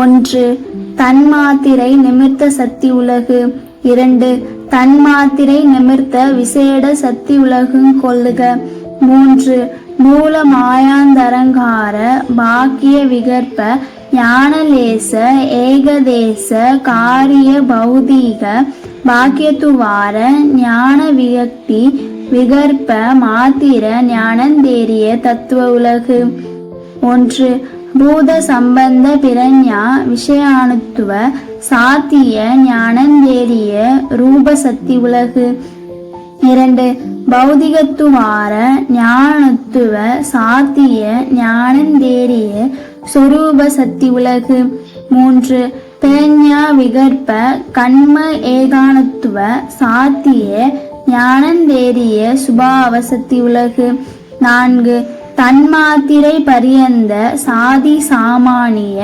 ஒன்று தன்மாத்திரை நிமிர்த்த சக்தி உலகு. இரண்டு தன்மாத்திரை நிமிர்த்த விசேட சக்தி உலகும் கொள்ளுக மூன்று மூல மாயாந்தரங்கார பாக்கிய விகற்ப ஞானலேச ஏகதேச காரிய பௌதீக பாக்கியத்துவார ஞான வியக்தி விகற்ப மாத்திர ஞானந்தேரிய தத்துவ உலகு. ஒன்று பூத சம்பந்த பிரஞா விஷயானுத்துவ சாத்திய ஞானந்தேரிய ரூபசக்தி உலகு. இரண்டு பௌதிகத்துவார ஞானத்துவ சாத்திய ஞானந்தேரிய சொரூப சக்தி உலகு. மூன்று பிரஞா விகற்ப கண்ம ஏகானத்துவ சாத்திய ஞானந்தேரிய சுபாவசக்தி உலகு. நான்கு தன்மாத்திரை பரியந்த சாதி சாமானிய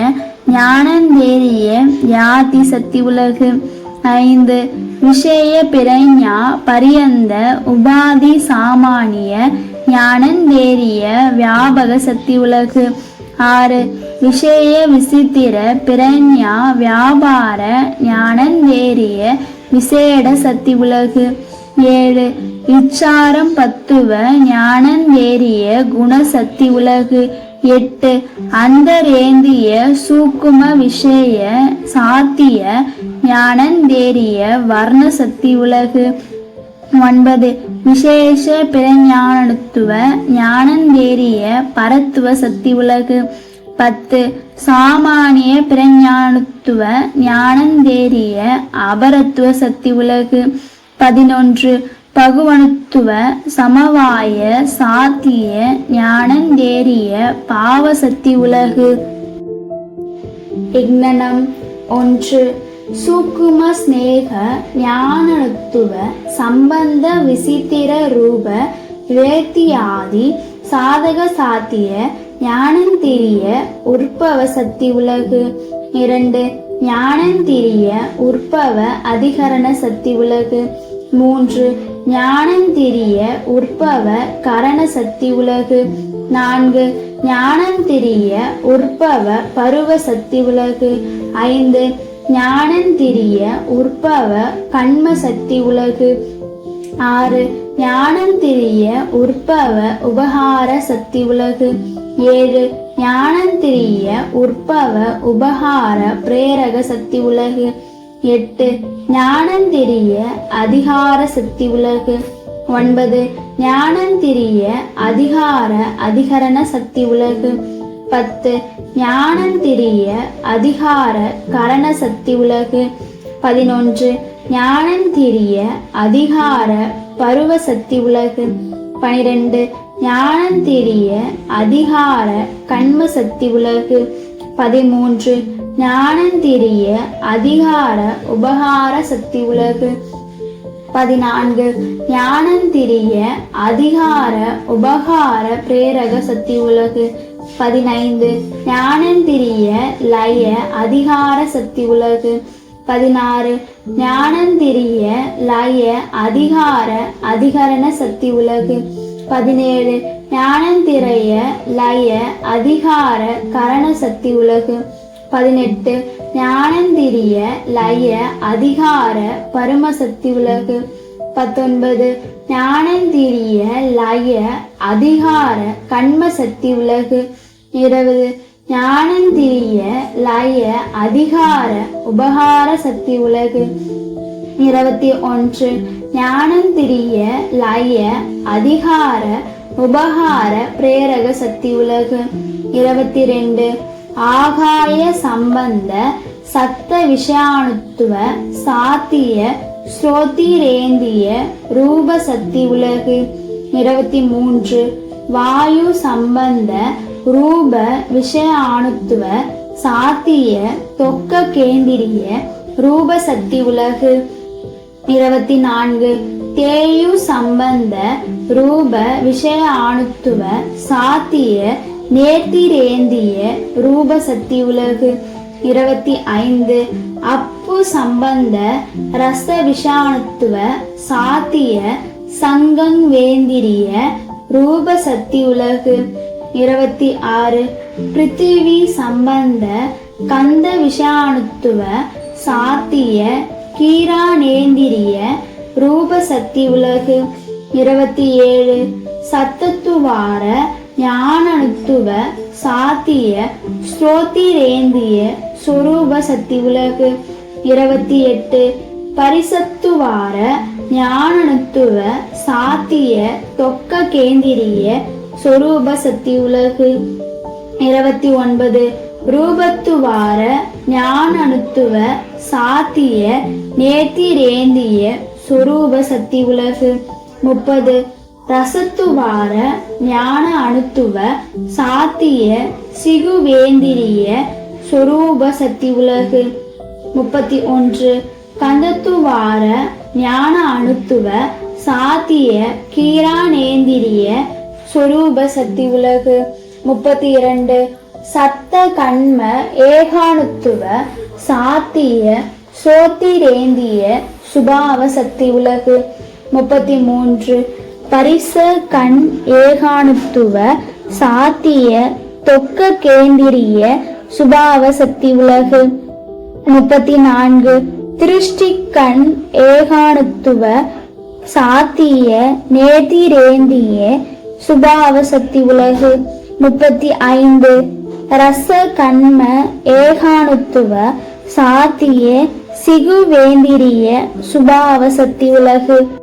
ஞானந்தேரிய யாதி சக்தி உலகு. ஐந்து விஷய பிரஞா பரியந்த உபாதி சாமானிய ஞானந்தேரிய வியாபக சக்தி உலகு. ஆறு விஷய விசித்திர பிரஞா வியாபார ஞானந்தேரிய விசேட சக்தி உலகு. ஏழு இச்சாரம் பத்துவ ஞானந்தேரிய குணசக்தி உலகு. எட்டு அந்தரேந்திய சூக்கும விஷய சாத்திய ஞானந்தேரிய வர்ண சக்தி உலகு. ஒன்பது விசேஷ பிரஞானத்துவ ஞானந்தேரிய பரத்துவ சக்தி உலகு. பத்து சாமானிய பிரஞானத்துவ ஞானந்தேரிய அபரத்துவ சக்தி உலகு. பதினொன்று பகுவனுத்துவ சமவாய சாத்திய ஞானந்தேரிய பாவசக்தி உலகு. இக்னனம் ஒன்று. சூக்கும ஸ்நேக ஞானத்துவ சம்பந்த விசித்திர ரூப வேத்தியாதி சாதக சாத்திய ஞானந்திரிய உற்பவ சக்தி உலகு. இரண்டு. ஞானந்திரிய உற்பவ அதிகரண சக்தி உலகு. மூன்று. ஞானந்திரிய உற்பவ கரண சக்தி உலகு. நான்கு ஞானந்திரிய உற்பவ பருவ சக்தி உலகு. ஐந்து ஞானந்திரிய உற்பவ கண்ம சக்தி உலகு. ஆறு ஞானந்திரிய உற்பவ உபகார சக்தி உலகு. ஏழு ஞானந்திரிய உற்பவ உபகார பிரேரக சக்தி உலகு. எட்டு. ஞானந்திரிய அதிகார சக்தி உலகு. ஒன்பது. ஞானந்திரிய அதிகார அதிகரண சக்தி உலகு. பத்து. ஞானந்திரிய அதிகார கரண சக்தி உலகு. பதினொன்று. ஞானந்திரிய அதிகார பருவ சக்தி உலகு. பனிரெண்டு. ஞானந்திரிய அதிகார கண்ம சக்தி உலகு. பதிமூன்று. ஞானந்திரிய அதிகார உபகார சக்தி உலகு. பதினான்கு ஞானந்திரிய அதிகார உபகார பிரேரக சக்தி உலகு. பதினைந்து ஞானந்திரிய லய அதிகார சக்தி உலகு. பதினாறு ஞானந்திரிய லய அதிகார அதிகரண சக்தி உலகு. பதினேழு ஞானந்திரைய லய அதிகார கரண சக்தி உலகு. பதினெட்டு. ஞானந்திரிய லய அதிகார பரமசக்தி உலகு. பத்தொன்பது. ஞானந்திரிய லய அதிகார கண்ம சக்தி உலகு. இருபது. ஞானந்திரிய லய அதிகார உபகார சக்தி உலகு. இருபத்தி ஒன்று. ஞானந்திரிய லய அதிகார உபகார பிரேரக சக்தி உலகு. இருபத்தி ரெண்டு. ஆகாய சம்பந்த சத்த விஷயானுத்துவ சாத்திய ஸ்ரோதிரேந்திய ரூப சக்தி உலகு. இருபத்தி மூன்று. வாயு சம்பந்த ரூப விஷயானுத்துவ சாத்திய தொக்க கேந்திரிய ரூப சக்தி உலகு. இருபத்தி நான்கு. தேயு சம்பந்த ரூப விஷய ஆணுத்துவ சாத்திய நேர்த்திரேந்திய ரூப சக்தி உலகு இருபத்தி ஐந்து. அப்பு சம்பந்த ரச விஷாணுத்துவ சாத்திய சங்கங் வேந்திரிய ரூப சக்தி உலகு இருபத்தி ஆறு. பிருத்திவி சம்பந்த கந்த விஷாணுத்துவ சாத்திய கீரானேந்திரிய ரூபசக்தி உலகு இருபத்தி ஏழு. சத்தத்துவார ஞானனுத்துவ சாத்திய ஸ்ரோத்திரேந்திய சொரூப சக்தி உலகு இருபத்தி எட்டு பரிசத்துவார ஞானனுத்துவ சாத்திய தொக்க கேந்திரிய சொரூப சக்தி உலகு இருபத்தி ஒன்பது ரூபத்துவார ஞானணுத்துவ சாத்திய நேத்திரேந்திய சொரூப சக்தி உலகு முப்பது. ரசத்துவார ஞான அணுத்துவ சாத்திய சிகுவேந்திரிய சொரூப சக்தி உலகு. முப்பத்தி ஒன்று கந்தத்துவார ஞான அணுத்துவ சாத்திய கீரானேந்திரிய சொரூப சக்தி உலகு. முப்பத்தி இரண்டு சத்த கண்ம ஏகானுத்துவ சாத்திய சோத்திரேந்திய சுபாவ சக்தி உலகு. முப்பத்தி மூன்று பரிச கண் ஏகானுத்துவ சாத்திய தொக்க கேந்திரிய சுபாவ சக்தி உலகு. முப்பத்தி நான்கு திருஷ்டி கண் ஏகானுத்துவ சாத்திய நேதிரேந்திய சுபாவ சக்தி உலகு. முப்பத்தி ஐந்து ரச கண்ம ஏகானுத்துவ சாத்திய சிகுவேந்திரிய சுபாவ சக்தி உலகு.